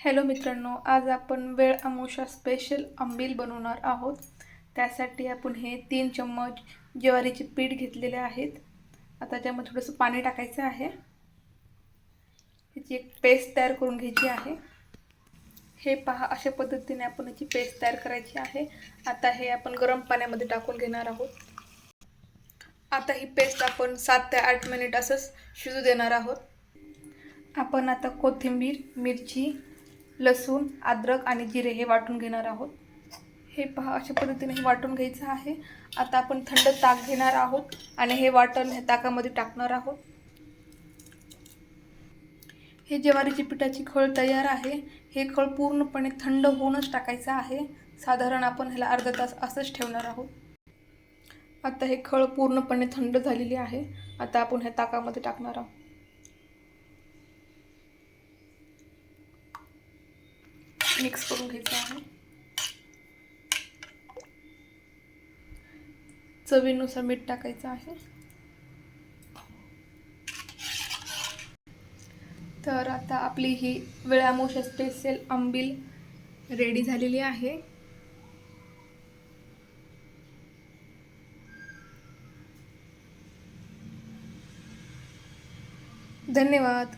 Hello मित्रांनो आज आपण वेळ अमावस्या स्पेशल आंबील बनवणार आहोत. त्यासाठी आपण हे तीन चम्मच ज्वारीचे पीठ घेतलेले आहेत. आता त्यामध्ये थोडंसं पाणी टाकायचं आहे. ह्याची एक पेस्ट तयार करून घ्यायची आहे. हे पहा अशा पद्धतीने आपण याची पेस्ट तयार करायची आहे. आता हे आपण गरम पाण्यामध्ये टाकून घेणार आहोत. आता ही पेस्ट आपण सात ते आठ मिनिट असंच शिजू देणार आहोत. आपण आता कोथिंबीर मिरची लसूण अद्रक आणि जिरे हे वाटून घेणार आहोत. हे पहा अशा पद्धतीने हे वाटून घ्यायचं आहे. आता आपण थंड ताक घेणार आहोत आणि हे वाटण हे ताकामध्ये टाकणार आहोत. हे ज्वारीची पिठाची खळ तयार आहे. हे खळ पूर्णपणे थंड होऊनच टाकायचं आहे. साधारण आपण ह्याला अर्धा तास असंच ठेवणार आहोत. आता हे खळ पूर्णपणे थंड झालेली आहे. आता आपण ह्या ताकामध्ये टाकणार आहोत. मिक्स करून घ्यायचं आहे. चवीनुसार मीठ टाकायचं आहे. तर आता आपली ही वेळामोश स्पेशल आंबील रेडी झालेली आहे. धन्यवाद.